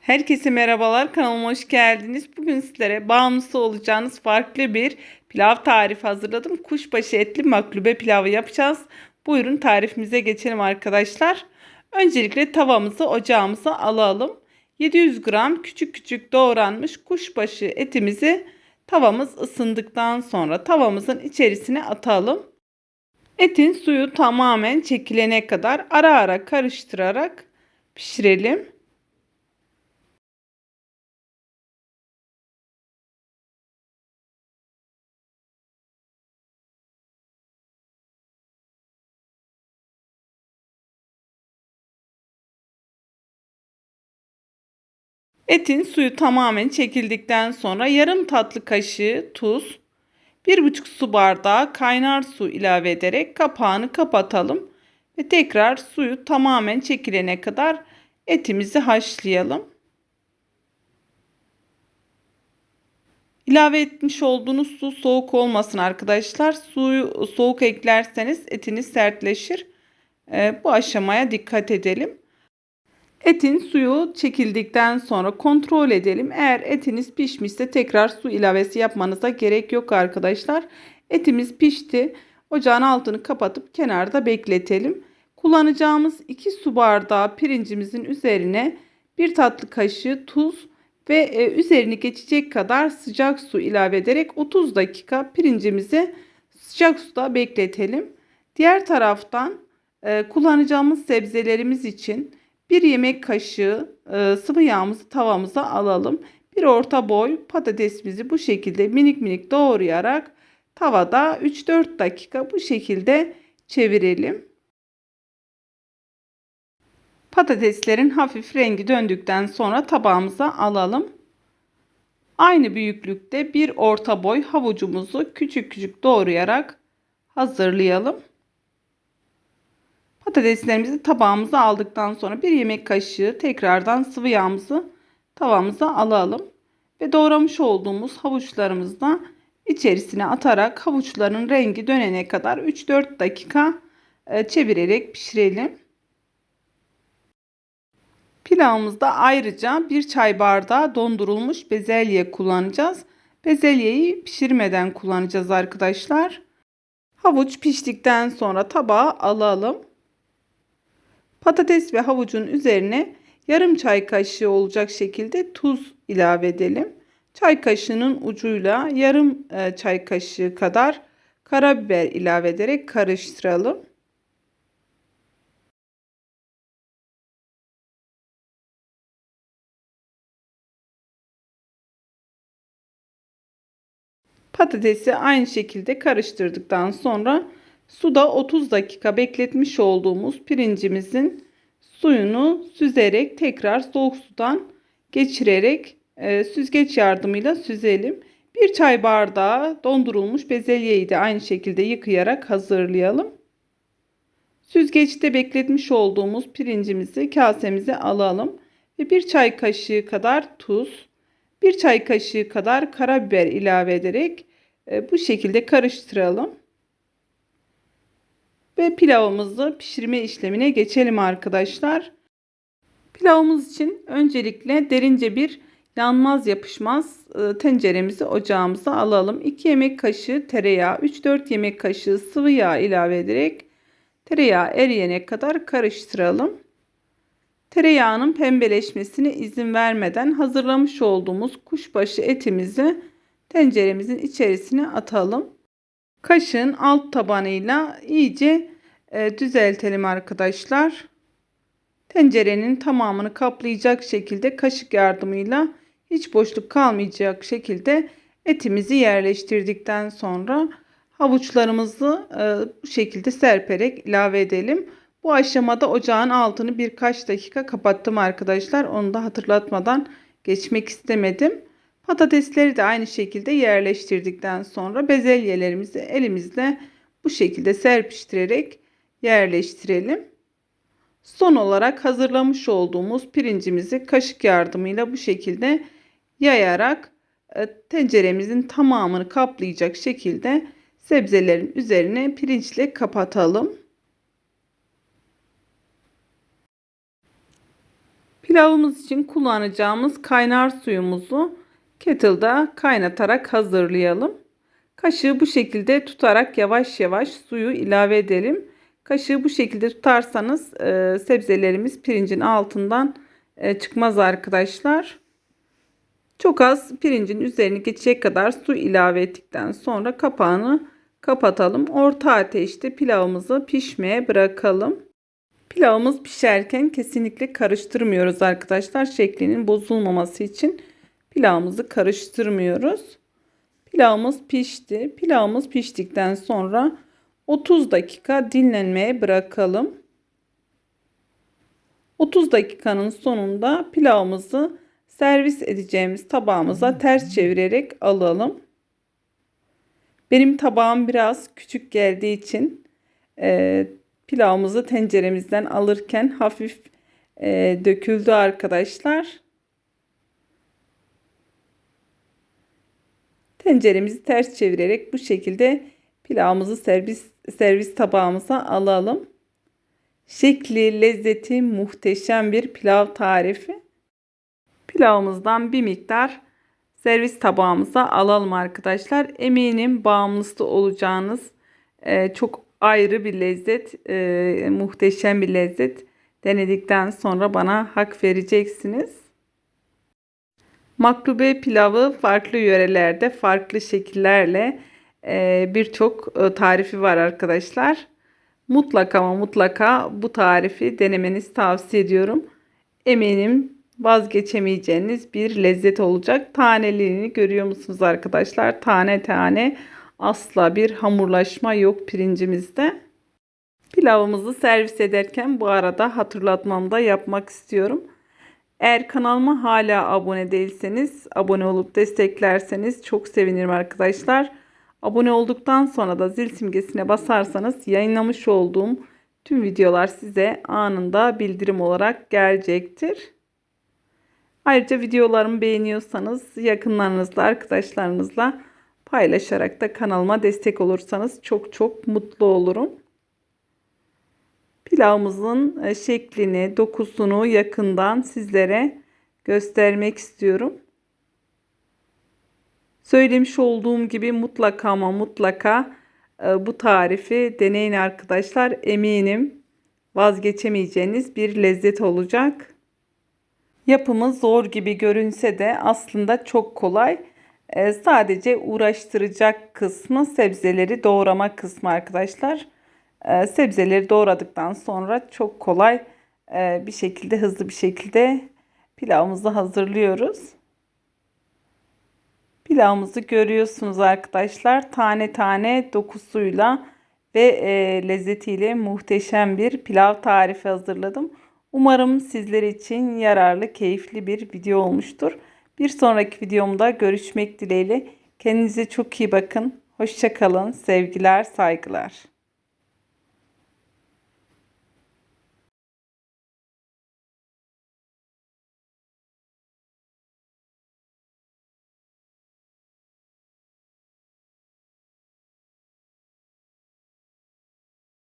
Herkese merhabalar kanalıma hoş geldiniz. Bugün sizlere bağımlısı olacağınız farklı bir pilav tarifi hazırladım. Kuşbaşı etli maklube pilavı yapacağız. Buyurun tarifimize geçelim arkadaşlar. Öncelikle tavamızı ocağımıza alalım. 700 gram küçük küçük doğranmış kuşbaşı etimizi tavamız ısındıktan sonra tavamızın içerisine atalım. Etin suyu tamamen çekilene kadar ara ara karıştırarak pişirelim. Etin suyu tamamen çekildikten sonra yarım tatlı kaşığı tuz, 1,5 su bardağı kaynar su ilave ederek kapağını kapatalım ve tekrar suyu tamamen çekilene kadar etimizi haşlayalım. İlave etmiş olduğunuz su soğuk olmasın arkadaşlar. Suyu soğuk eklerseniz etiniz sertleşir. Ee, bu aşamaya dikkat edelim. Etin suyu çekildikten sonra kontrol edelim. Eğer etiniz pişmişse tekrar su ilavesi yapmanıza gerek yok arkadaşlar. Etimiz pişti. Ocağın altını kapatıp kenarda bekletelim. Kullanacağımız 2 su bardağı pirincimizin üzerine 1 tatlı kaşığı tuz ve e, üzerini geçecek kadar sıcak su ilave ederek 30 dakika pirincimizi sıcak suda bekletelim. Diğer taraftan e, kullanacağımız sebzelerimiz için 1 yemek kaşığı e, sıvı yağımızı tavamıza alalım. Bir orta boy patatesimizi bu şekilde minik minik doğrayarak tavada 3-4 dakika bu şekilde çevirelim. Patateslerin hafif rengi döndükten sonra tabağımıza alalım. Aynı büyüklükte bir orta boy havucumuzu küçük küçük doğrayarak hazırlayalım. Patateslerimizi tabağımıza aldıktan sonra bir yemek kaşığı tekrardan sıvı yağımızı tavamıza alalım. Ve doğramış olduğumuz havuçlarımızı da içerisine atarak havuçların rengi dönene kadar 3-4 dakika e, çevirerek pişirelim. Pilavımızda ayrıca bir çay bardağı dondurulmuş bezelye kullanacağız. Bezelyeyi pişirmeden kullanacağız arkadaşlar. Havuç piştikten sonra tabağa alalım. Patates ve havucun üzerine yarım çay kaşığı olacak şekilde tuz ilave edelim. Çay kaşığının ucuyla yarım e, çay kaşığı kadar karabiber ilave ederek karıştıralım. Patatesi aynı şekilde karıştırdıktan sonra Suda 30 dakika bekletmiş olduğumuz pirincimizin suyunu süzerek tekrar soğuk sudan geçirerek e, süzgeç yardımıyla süzelim. Bir çay bardağı dondurulmuş bezelyeyi de aynı şekilde yıkayarak hazırlayalım. Süzgeçte bekletmiş olduğumuz pirincimizi kasemize alalım ve bir çay kaşığı kadar tuz, bir çay kaşığı kadar karabiber ilave ederek e, bu şekilde karıştıralım. Ve pilavımızı pişirme işlemine geçelim arkadaşlar. Pilavımız için öncelikle derince bir yanmaz yapışmaz e, tenceremizi ocağımıza alalım. 2 yemek kaşığı tereyağı, 3-4 yemek kaşığı sıvı yağ ilave ederek tereyağı eriyene kadar karıştıralım. Tereyağının pembeleşmesine izin vermeden hazırlamış olduğumuz kuşbaşı etimizi tenceremizin içerisine atalım. Kaşığın alt tabanıyla iyice e, düzeltelim arkadaşlar. Tencerenin tamamını kaplayacak şekilde kaşık yardımıyla hiç boşluk kalmayacak şekilde etimizi yerleştirdikten sonra havuçlarımızı e, bu şekilde serperek ilave edelim. Bu aşamada ocağın altını birkaç dakika kapattım arkadaşlar. Onu da hatırlatmadan geçmek istemedim. Patatesleri de aynı şekilde yerleştirdikten sonra bezelyelerimizi elimizle bu şekilde serpiştirerek yerleştirelim. Son olarak hazırlamış olduğumuz pirincimizi kaşık yardımıyla bu şekilde yayarak e, tenceremizin tamamını kaplayacak şekilde sebzelerin üzerine pirinçle kapatalım. Pilavımız için kullanacağımız kaynar suyumuzu kettle'da kaynatarak hazırlayalım. Kaşığı bu şekilde tutarak yavaş yavaş suyu ilave edelim. Kaşığı bu şekilde tutarsanız e, sebzelerimiz pirincin altından e, çıkmaz arkadaşlar. Çok az pirincin üzerini geçecek kadar su ilave ettikten sonra kapağını kapatalım. Orta ateşte pilavımızı pişmeye bırakalım. Pilavımız pişerken kesinlikle karıştırmıyoruz arkadaşlar. Şeklinin bozulmaması için pilavımızı karıştırmıyoruz. Pilavımız pişti. Pilavımız piştikten sonra 30 dakika dinlenmeye bırakalım. 30 dakikanın sonunda pilavımızı servis edeceğimiz tabağımıza ters çevirerek alalım. Benim tabağım biraz küçük geldiği için e, pilavımızı tenceremizden alırken hafif e, döküldü arkadaşlar. Tenceremizi ters çevirerek bu şekilde pilavımızı servis servis tabağımıza alalım. Şekli, lezzeti muhteşem bir pilav tarifi. Pilavımızdan bir miktar servis tabağımıza alalım arkadaşlar. Eminim bağımlısı olacağınız e, çok ayrı bir lezzet, e, muhteşem bir lezzet. Denedikten sonra bana hak vereceksiniz. Maklube pilavı farklı yörelerde farklı şekillerle birçok e, tarifi var arkadaşlar. Mutlaka ama mutlaka bu tarifi denemenizi tavsiye ediyorum. Eminim vazgeçemeyeceğiniz bir lezzet olacak. Taneliğini görüyor musunuz arkadaşlar? Tane tane asla bir hamurlaşma yok pirincimizde. Pilavımızı servis ederken bu arada hatırlatmamda yapmak istiyorum. Eğer kanalıma hala abone değilseniz abone olup desteklerseniz çok sevinirim arkadaşlar. Abone olduktan sonra da zil simgesine basarsanız yayınlamış olduğum tüm videolar size anında bildirim olarak gelecektir. Ayrıca videolarımı beğeniyorsanız yakınlarınızla, arkadaşlarınızla paylaşarak da kanalıma destek olursanız çok çok mutlu olurum. Pilavımızın e, şeklini, dokusunu yakından sizlere göstermek istiyorum. Söylemiş olduğum gibi mutlaka ama mutlaka e, bu tarifi deneyin arkadaşlar. Eminim vazgeçemeyeceğiniz bir lezzet olacak. Yapımı zor gibi görünse de aslında çok kolay. E, sadece uğraştıracak kısmı sebzeleri doğrama kısmı arkadaşlar. E, sebzeleri doğradıktan sonra çok kolay bir şekilde hızlı bir şekilde pilavımızı hazırlıyoruz. Pilavımızı görüyorsunuz arkadaşlar. Tane tane dokusuyla ve e, lezzetiyle muhteşem bir pilav tarifi hazırladım. Umarım sizler için yararlı, keyifli bir video olmuştur. Bir sonraki videomda görüşmek dileğiyle. Kendinize çok iyi bakın. Hoşçakalın. Sevgiler, saygılar.